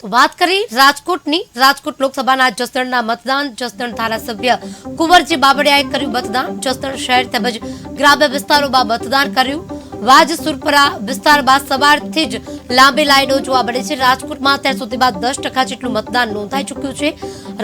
તો વાત કરી રાજકોટની. રાજકોટ લોકસભાના જસદણના મતદાન. જસદણ ધારાસભ્ય કુંવરજી બાબડિયાએ કર્યું મતદાન. જસદણ શહેર તેમજ ગ્રામ્ય વિસ્તારોમાં મતદાન કર્યું. વાજ વિસ્તાર બાદ સવારથી જ લાંબી લાઈનો જોવા મળે છે. રાજકોટમાં અત્યાર સુધીમાં દસ ટકા જેટલું મતદાન નોંધાઈ ચૂક્યું છે.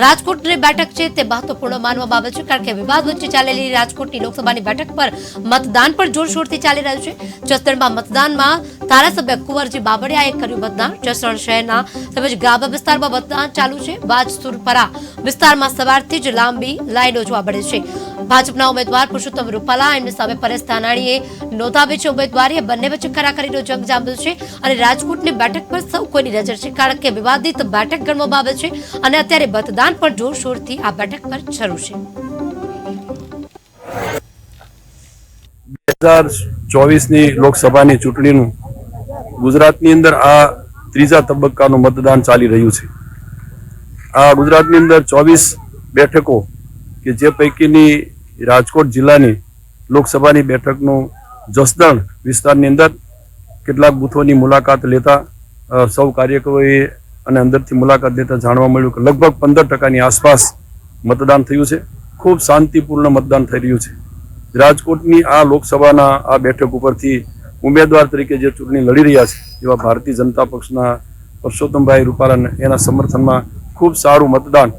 રાજકોટની બેઠક છે તે મહત્વપૂર્ણ માનવામાં આવે છે કારણ કે વિવાદ વચ્ચે ચાલેલી રાજકોટની લોકસભાની બેઠક પર મતદાન પણ જોરશોરથી ચાલી રહ્યું છે. જસદણમાં મતદાનમાં ધારાસભ્ય કુંવરજી બાબડિયાએ કર્યું મતદાન. જસદણ શહેરના તેમજ ગ્રામ્ય વિસ્તારમાં મતદાન ચાલુ છે. વાજસુરપરા વિસ્તારમાં સવારથી જ લાંબી લાઈનો જોવા મળે છે. ભાજપના ઉમેદવાર પુરુષોત્તમ રૂપાલા એમની સામે પરેશ ધાનાણીએ નોંધાવી છે ઉમેદવારી. બંને વચ્ચે ખરાખરીનો જંગ જામ્યો છે અને રાજકોટની બેઠક પર સૌ કોઈની નજર છે કારણ કે વિવાદિત બેઠક ગણવામાં આવે છે અને અત્યારે મતદાન પણ જોરશોરથી આ બેઠક પર શરૂ છે. ચોવીસની લોકસભાની ચૂંટણીનું ગુજરાતની અંદર આ ત્રીજા તબક્કાનું મતદાન ચાલી રહ્યું છે. આ ગુજરાતની અંદર ચોવીસ બેઠકો કે જે પૈકીની રાજકોટ જિલ્લાની લોકસભાની બેઠકનું જસદણ વિસ્તારની અંદર કેટલાક બૂથોની મુલાકાત લેતા સૌ કાર્યકરોએ અને અંદરથી મુલાકાત લેતા જાણવા મળ્યું કે લગભગ પંદર ટકાની આસપાસ મતદાન થયું છે. ખૂબ શાંતિપૂર્ણ મતદાન થઈ રહ્યું છે. રાજકોટની આ લોકસભાના આ બેઠક ઉપરથી ઉમેદવાર તરીકે જે ચૂંટણી લડી રહ્યા છે, એવા ભારતીય જનતા પક્ષના પરસોત્તમભાઈ રૂપાલા એના સમર્થનમાં ખૂબ સારું મતદાન